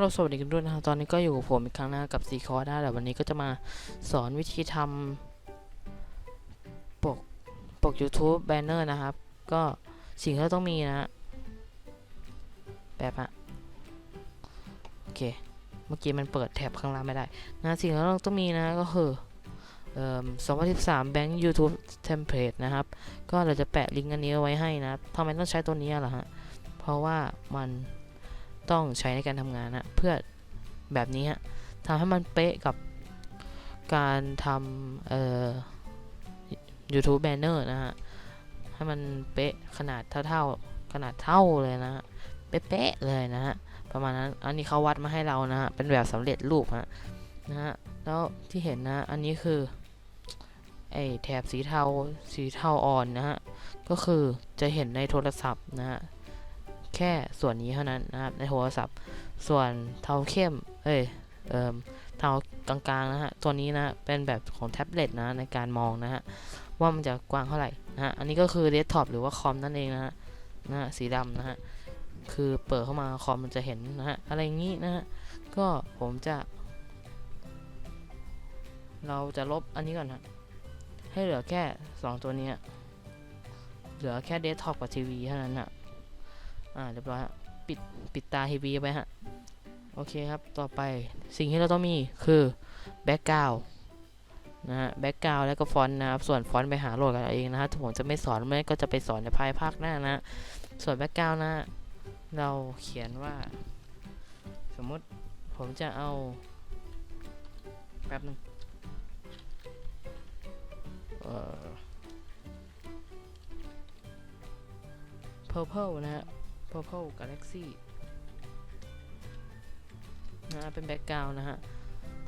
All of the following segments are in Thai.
เราสวัสดีกันด้วยนะครับ ตอนนี้ก็อยู่กับผมอีกครั้งนะกับซีคอร์นะแต่วันนี้ก็จะมาสอนวิธีทำปก ปก YouTube Banner นะครับ ก็สิ่งที่เราต้องมีนะแบบฮะโอเค เมื่อกี้มันเปิดแท็บข้างล่างไม่ได้ นะสิ่งที่เราต้องมีนะก็คือเอ่อ2013 Bank YouTube Template นะครับ ก็เราจะแปะลิงก์อันนี้ไว้ให้นะทำไมต้องใช้ตัวนี้ล่ะฮะ เพราะว่ามัน ต้องใช้ในการทำงานนะเพื่อแบบนี้ฮะทำให้มันเป๊ะกับการทำเอ่อ YouTube Banner นะฮะ ให้มันเป๊ะขนาดเท่าๆ ขนาดเท่าเลยนะฮะ เป๊ะๆเลยนะฮะ ประมาณนั้น อันนี้เขาวัดมาให้เรานะฮะ เป็นแบบสำเร็จรูปฮะ นะฮะ แล้วที่เห็นนะ อันนี้คือไอ้แถบสีเทาสีเทาอ่อนนะฮะ ก็คือจะเห็นในโทรศัพท์นะฮะ แค่ส่วนนี้เท่านั้นนะครับในโทรศัพท์ ส่วนเทาเข้ม เอ้ยเอ่อเทากลางๆนะฮะตัวนี้นะเป็นแบบของแท็บเล็ตนะในการมองนะฮะว่ามันจะกว้างเท่าไหร่นะฮะอันนี้ก็คือเดสก์ท็อปหรือว่าคอมนั่นเองนะฮะนะฮะสีดำนะฮะคือเปิดเข้ามาคอมมันจะเห็นนะฮะอะไรอย่างนี้นะฮะก็ผมจะ เราจะลบอันนี้ก่อนนะให้เหลือแค่ 2 ตัวนี้เหลือแค่เดสก์ท็อปกับทีวีเท่านั้นนะ อ่าเรียบร้อยฮะปิดปิดตาทีวีไปฮะโอเคครับต่อไปสิ่งที่เราต้องมีคือแบ็กกราวนะฮะแบ็กกราวแล้วก็ฟอนต์นะครับส่วนฟอนต์ไปหาโหลดกันเองนะฮะถ้าผมจะไม่สอนไม่ก็จะไปสอนในภายภาคหน้านะส่วนแบ็กกราวนะเราเขียนว่า สมมติผมจะเอาแป๊บนึงเอ่อ purple นะฮะ purple galaxy นะฮะเป็นแบ็กกราวนะฮะ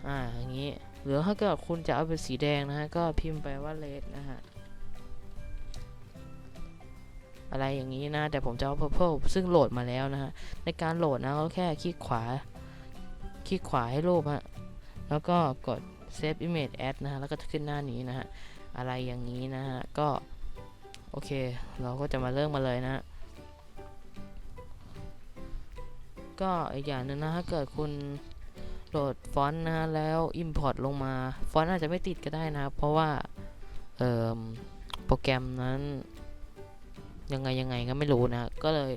อ่า อย่างนี้ หรือถ้าเกิดคุณจะเอาเป็นสีแดงนะฮะ ก็พิมพ์ไปว่า red นะฮะ อะไรอย่างนี้นะ แต่ผมจะเอา purple ซึ่งโหลดมาแล้วนะฮะ ในการโหลดนะก็แค่คลิกขวา คลิกขวาให้รูปฮะ แล้วก็กด save image as นะฮะ แล้วก็จะขึ้นหน้านี้นะฮะ อะไรอย่างนี้นะฮะ ก็ โอเค เราก็จะมาเริ่มมาเลยนะฮะ ก็อีกอย่างหนึ่งนะถ้าเกิดคุณโหลดฟอนต์นะแล้ว Import ลงมา ฟอนต์อาจจะไม่ติดก็ได้นะ เพราะว่าเอ่อโปรแกรมนั้น ยังไงยังไงก็ไม่รู้นะ ก็เลย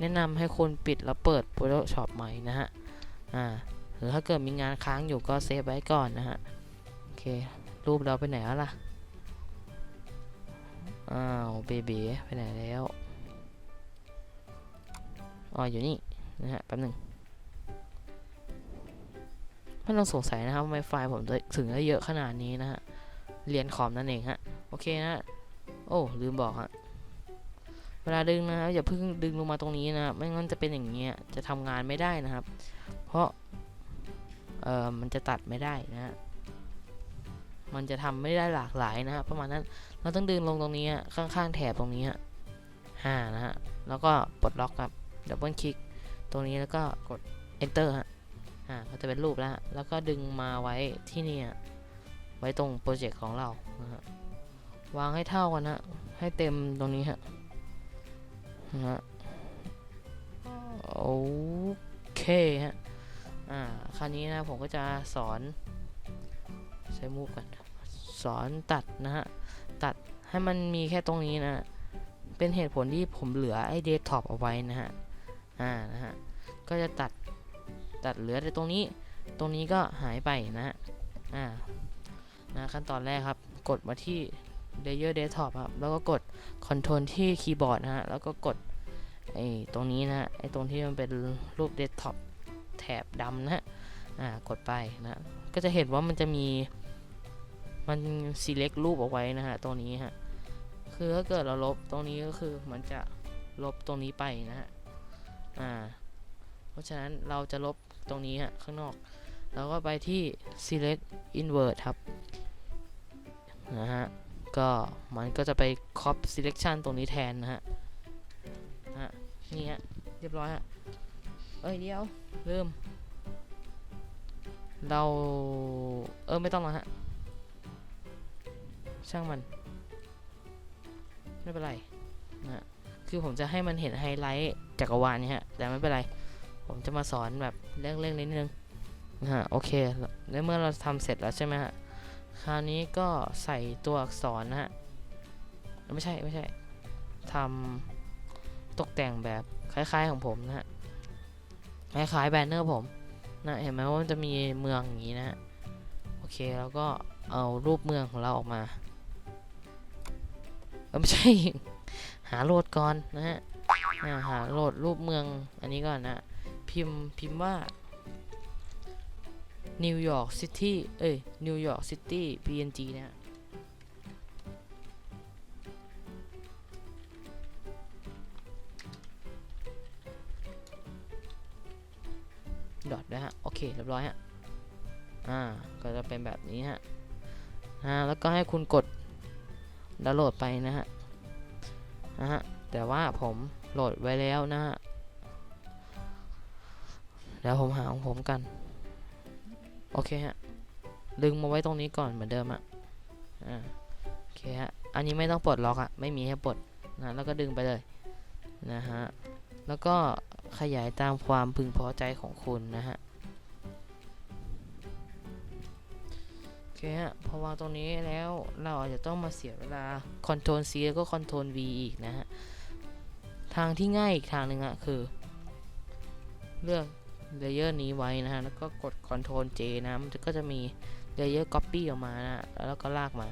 แนะนำให้คุณปิดแล้วเปิด Photoshop ใหม่นะฮะอ่าหรือถ้าเกิดมีงานค้างอยู่ก็เซฟไว้ก่อนนะฮะโอเค รูปเราไปไหนแล้วล่ะอ้าวเบบีไปไหนแล้วอ๋ออยู่นี่ นะฮะแป๊บหนึ่งไม่ต้องสงสัยนะครับทำไมไฟล์ผมถึงได้เยอะขนาดนี้นะฮะ เรียนคอมนั่นเองฮะ โอเคนะ โอ้ ลืมบอกฮะ เวลาดึงนะครับอย่าเพิ่งดึงลงมาตรงนี้นะไม่งั้นจะเป็นอย่างเงี้ย จะทำงานไม่ได้นะครับ เพราะ เอ่อ มันจะตัดไม่ได้นะฮะ มันจะทำไม่ได้หลากหลายนะฮะ ประมาณนั้น เราต้องดึงลงตรงนี้ฮะข้างๆแถบตรงนี้ฮะห้านะฮะ แล้วก็ปลดล็อกครับดับเบิลคลิก ตรงนี้แล้วก็กด enter ฮะอ่าก็จะเป็นรูปแล้ว แล้วก็ดึงมาไว้ที่นี่ฮะไว้ตรงโปรเจกต์ของเรานะฮะวางให้เท่ากันฮะให้เต็มตรงนี้ฮะนะฮะโอเคฮะอ่าคราวนี้นะผมก็จะสอน ใช้มูฟกันสอนตัดนะฮะ ตัดให้มันมีแค่ตรงนี้นะ เป็นเหตุผลที่ผมเหลือไอ้เดสก์ท็อปเอาไว้นะฮะ อ่านะฮะก็จะตัดตัดเหลือแต่ตรงนี้ ตรงนี้ก็หายไปนะฮะอ่านะขั้นตอนแรกครับ กดมาที่ Layer Desktop ครับ แล้วก็กด Control ที่คีย์บอร์ดนะฮะ แล้วก็กดไอ้ตรงนี้นะฮะ ไอ้ตรงที่มันเป็นรูป Desktop แถบดำนะฮะ อ่า กดไปนะ ก็จะเห็นว่ามันจะมี มัน select รูปเอาไว้นะฮะ ตรงนี้ฮะ คือถ้าเกิดเราลบตรงนี้ก็คือมันจะลบตรงนี้ไปนะฮะ อ่า เพราะฉะนั้นเราจะลบตรงนี้ฮะข้างนอกเราก็ไปที่ select invert ครับนะฮะก็มันก็จะไป cop selection ตรงนี้แทนนะฮะฮะนี่ฮะเรียบร้อยฮะเอ้ยเดี๋ยวลืมเราเออไม่ต้องแล้วฮะช่างมัน ไม่เป็นไรนะฮะคือผมจะให้มันเห็นไฮไลท์ จักรวาลเนี่ยฮะ แต่ไม่เป็นไร ผมจะมาสอนแบบเร่งๆนิดนึงนะฮะโอเคในเมื่อเราทำเสร็จแล้วใช่ไหมฮะ คราวนี้ก็ใส่ตัวอักษรนะฮะ ไม่ใช่ไม่ใช่ทำตกแต่งแบบคล้ายๆของผมนะฮะ คล้ายๆแบนเนอร์ผมนะเห็นไหมว่ามันจะมีเมืองอย่างนี้นะฮะ โอเคแล้วก็เอารูปเมืองของเราออกมาไม่ใช่ หาโหลดก่อนนะฮะ อ่าหาโหลดรูปเมืองอันนี้ก่อนนะพิมพ์พิมพ์ว่านิวยอร์กซิตี้เอ้ยนิวยอร์กซิตี้ PNG เนี่ยดอทนะฮะ โอเค เรียบร้อยฮะ อ่า ก็จะเป็นแบบนี้ฮะ อ่า แล้วก็ให้คุณกดดาวน์โหลดไปนะฮะนะฮะ แต่ว่าผม โหลดไว้แล้วนะฮะเดี๋ยวผมหาของผมกัน โอเคฮะ ดึงมาไว้ตรงนี้ก่อนเหมือนเดิมอะอ่าโอเคฮะ อันนี้ไม่ต้องปลดล็อกอะไม่มีให้ปลดนะแล้วก็ดึงไปเลยนะฮะ แล้วก็ขยายตามความพึงพอใจของคุณนะฮะ โอเคฮะ พอวางตรงนี้แล้วเราอาจจะต้องมาเสียเวลา Ctrl C แล้วก็ Ctrl V อีกนะฮะ ทางที่ง่ายอีกทางหนึ่งอะคือ เลือกเลเยอร์นี้ไว้นะฮะ แล้วก็กด Ctrl J นะมันก็จะมีเลเยอร์ Copy ออกมานะฮะแล้วก็ลากมา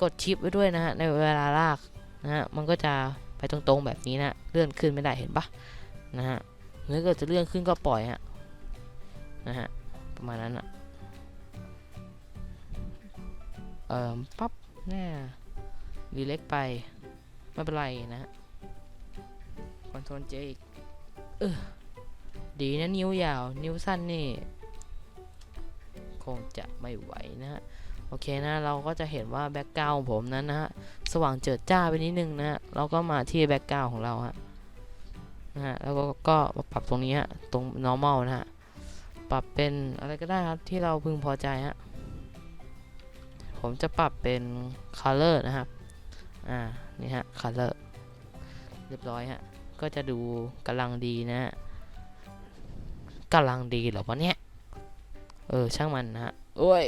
กดชิปไว้ด้วยนะฮะ ในเวลาลากนะฮะ มันก็จะไปตรงๆแบบนี้นะ เลื่อนขึ้นไม่ได้เห็นปะนะฮะหรือเกิดจะเลื่อนขึ้นก็ปล่อยฮะ นะฮะ ประมาณนั้นอะเอ่อปั๊บแน่รีเล็กไป ไม่เป็นไรนะฮะ Ctrl J อีกเออดีนะนิ้วยาว นิ้วสั้นนี่ คงจะไม่ไหวนะฮะ โอเคนะ เราก็จะเห็นว่าแบ็กกราวของผมนั้นนะฮะ สว่างเจิดจ้าไปนิดนึงนะฮะ เราก็มาที่แบ็กกราวของเราฮะนะฮะ แล้วก็ก็มาปรับตรงนี้ฮะ ตรง normal นะฮะ ปรับเป็นอะไรก็ได้ครับที่เราพึงพอใจฮะ ผมจะปรับเป็น color นะครับ อ่า นี่ฮะ color เรียบร้อยฮะ ก็จะดูกำลังดีนะฮะกำลังดีเหรอวะเนี่ย เออช่างมันนะฮะโอ้ย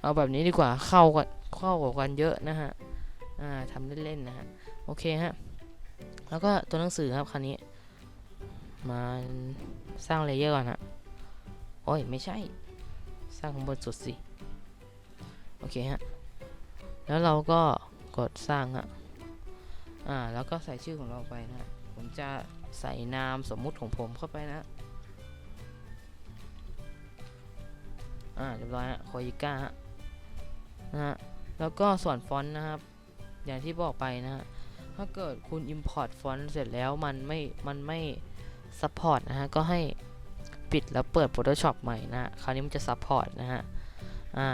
เอาแบบนี้ดีกว่าเข้ากันเข้ากับกันเยอะนะฮะ อ่าทำเล่นๆนะฮะ โอเคฮะ แล้วก็ตัวหนังสือครับคราวนี้ มาสร้างเลเยอร์ก่อนฮะ โอ้ยไม่ใช่ สร้างข้างบนสุดสิ โอเคฮะ แล้วเราก็กดสร้างฮะ อ่าแล้วก็ใส่ชื่อของเราไปนะฮะผมจะใส่นามสมมุติของผมเข้าไปนะ อ่าเรียบร้อยฮะโคยิก้าฮะนะฮะแล้วก็ส่วนฟอนต์นะครับ อย่างที่บอกไปนะฮะถ้าเกิดคุณ import ฟอนต์เสร็จแล้วมันไม่ มันไม่ support นะฮะ ก็ให้ปิดแล้วเปิด Photoshop ใหม่นะฮะคราวนี้มันจะ support นะฮะ อ่า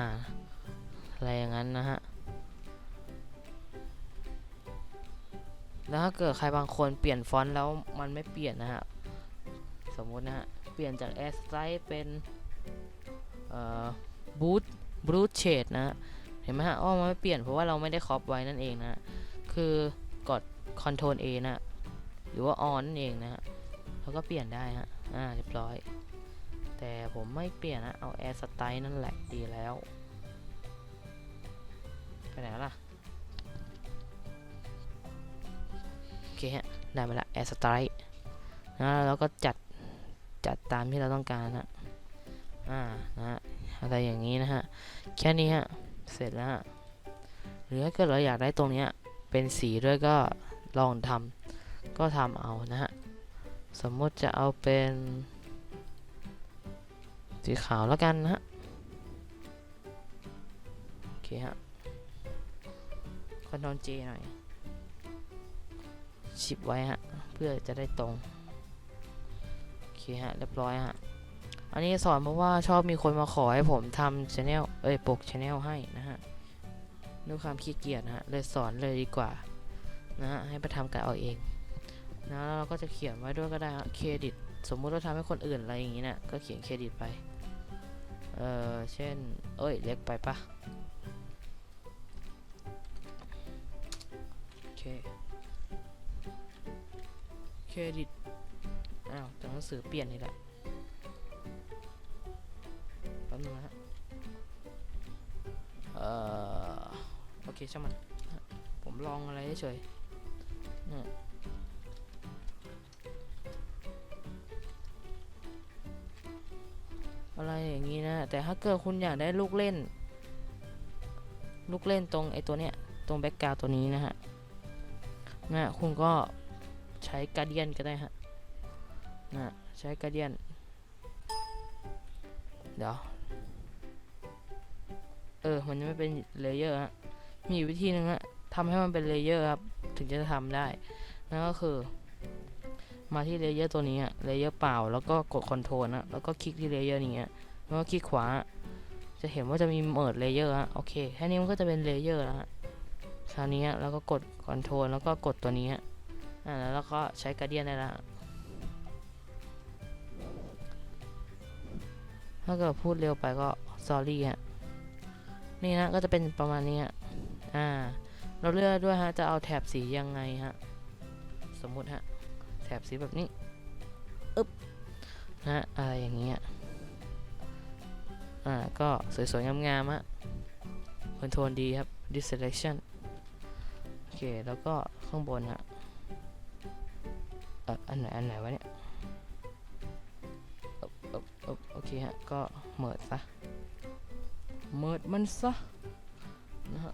อะไรอย่างนั้นนะฮะ แล้วถ้าเกิดใครบางคนเปลี่ยนฟอนต์แล้วมันไม่เปลี่ยนนะฮะ สมมตินะฮะ เปลี่ยนจาก a i r s t y l e เป็นเอ่อ boot boot shade นะเห็นไหมฮะอ๋อมันไม่เปลี่ยนเพราะว่าเราไม่ได้ครอปไว้นั่นเองนะคือกด Ctrl A นะฮะหรือว่า on นั่นเองนะฮะแล้วก็เปลี่ยนได้ฮะ อ่า เรียบร้อย แต่ผมไม่เปลี่ยนนะ เอา air style นั่นแหละดีแล้ว ไปไหนล่ะ เคฮะ ได้มาละ air style นะแล้วก็จัด จัดตามที่เราต้องการนะอ่านะฮะอะไรอย่างนี้นะฮะ แค่นี้ฮะ เสร็จแล้วฮะหรือถ้าเกิดเราอยากได้ตรงเนี้ยเป็นสีด้วยก็ลองทำก็ทำเอานะฮะ สมมติจะเอาเป็น สีขาวแล้วกันนะฮะโอเคฮะคอนโทรลเจหน่อย ชิปไว้ฮะ เพื่อจะได้ตรง โอเคฮะ เรียบร้อยฮะ อันนี้สอนเพราะว่าชอบมีคนมาขอให้ผมทำช anel เอ้ยปกช anel ให้นะฮะด้วยความขี้เกียจฮะ เลยสอนเลยดีกว่า นะฮะ ให้ไปทำกันเอาเอง นะแล้วเราก็จะเขียนไว้ด้วยก็ได้ฮะเครดิต สมมุติเราทำให้คนอื่นอะไรอย่างนี้เนะี่ยก็เขียนเครดิตไป เออเช่น เอ้ย เล็กไปปะโอเค รดิต อ้าวตัวหนังสือเปลี่ยนนี่แหละแป๊บนึงนะฮะ เอ่อ โอเคช่างมัน ผมลองอะไรเฉยนี่อะไรอย่างนี้นะ แต่ถ้าเกิดคุณอยากได้ลูกเล่น ลูกเล่นตรงไอตัวเนี้ย ตรงแบ็กกราวตัวนี้นะฮะนะคุณก็ ใช้การเดียนก็ได้ฮะนะใช้การเดียน เดี๋ยว เออ มันไม่เป็นเลเยอร์ฮะ มีวิธีหนึ่งฮะทำให้มันเป็นเลเยอร์ครับ ถึงจะทำได้ นั่นก็คือ มาที่เลเยอร์ตัวนี้อะเลเยอร์เปล่า แล้วก็กดคอนโทรลนะ แล้วก็คลิกที่เลเยอร์นี้แล้วก็คลิกขวา จะเห็นว่าจะมีเมิร์ดเลเยอร์ฮะ โอเค แค่นี้มันก็จะเป็นเลเยอร์แล้วฮะ คราวนี้แล้วก็กดคอนโทรลแล้วก็กดตัวนี้ฮะ อ่าแล้วก็ใช้การเดียนได้แล้วฮะถ้าเกิดพูดเร็วไปก็ sorry ฮะนี่ฮะก็จะเป็นประมาณนี้ฮะอ่า เราเลือกด้วยฮะจะเอาแถบสียังไงฮะสมมุติฮะแถบสีแบบนี้อึ๊บนะฮะอะไรอย่างเงี้ยอ่าก็สวยๆ งามๆฮะคอนโทรลดีครับ deselection โอเค แล้วก็ข้างบนฮะ อ่ออันไหนอันไหนวะเนี่ยเอบเอบเอโอเคฮะ ก็เมิดซะเมิดมันซะนะฮะ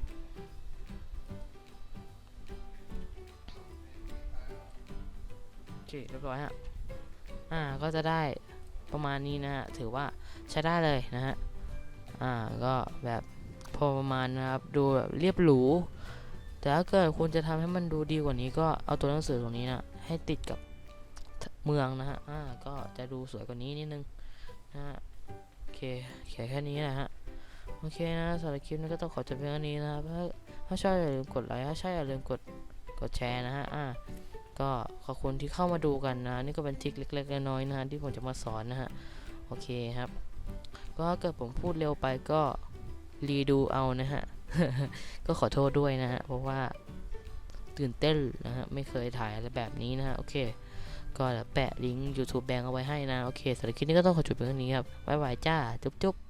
โอเคเรียบร้อยฮะ อ่าก็จะได้ประมาณนี้นะฮะ ถือว่าใช้ได้เลยนะฮะ อ่าก็แบบพอประมาณนะครับ ดูแบบเรียบหรู แต่ถ้าเกิดคุณจะทำให้มันดูดีกว่านี้ก็เอาตัวหนังสือตรงนี้นะ ให้ติดกับเมืองนะฮะ อ่า ก็จะดูสวยกว่านี้นิดนึงนะฮะ โอเคเขียนแค่นี้นะฮะ โอเคนะสำหรับคลิปนี้ก็ต้องขอจบเพียงเท่านี้นะครับ ถ้าถ้าชอบอย่าลืมกดไลค์ ถ้าใช่อย่าลืมกด กดแชร์นะฮะ อ่า ก็ขอบคุณที่เข้ามาดูกันนะ นี่ก็เป็นทริคเล็กๆน้อยๆนะฮะที่ผมจะมาสอนนะฮะ โอเคครับ ก็ถ้าเกิดผมพูดเร็วไปก็รีดูเอานะฮะ ก็ขอโทษด้วยนะฮะ เพราะว่า ตื่นเต้นนะฮะ ไม่เคยถ่ายอะไรแบบนี้นะฮะ โอเค ก็แปะลิงก์ YouTube แบงเอาไว้ให้นะ โอเคสำหรับคลิปนี้ก็ต้องขอจบเพียงเท่านี้ครับบ๊ายบายจ้า จุ๊บๆ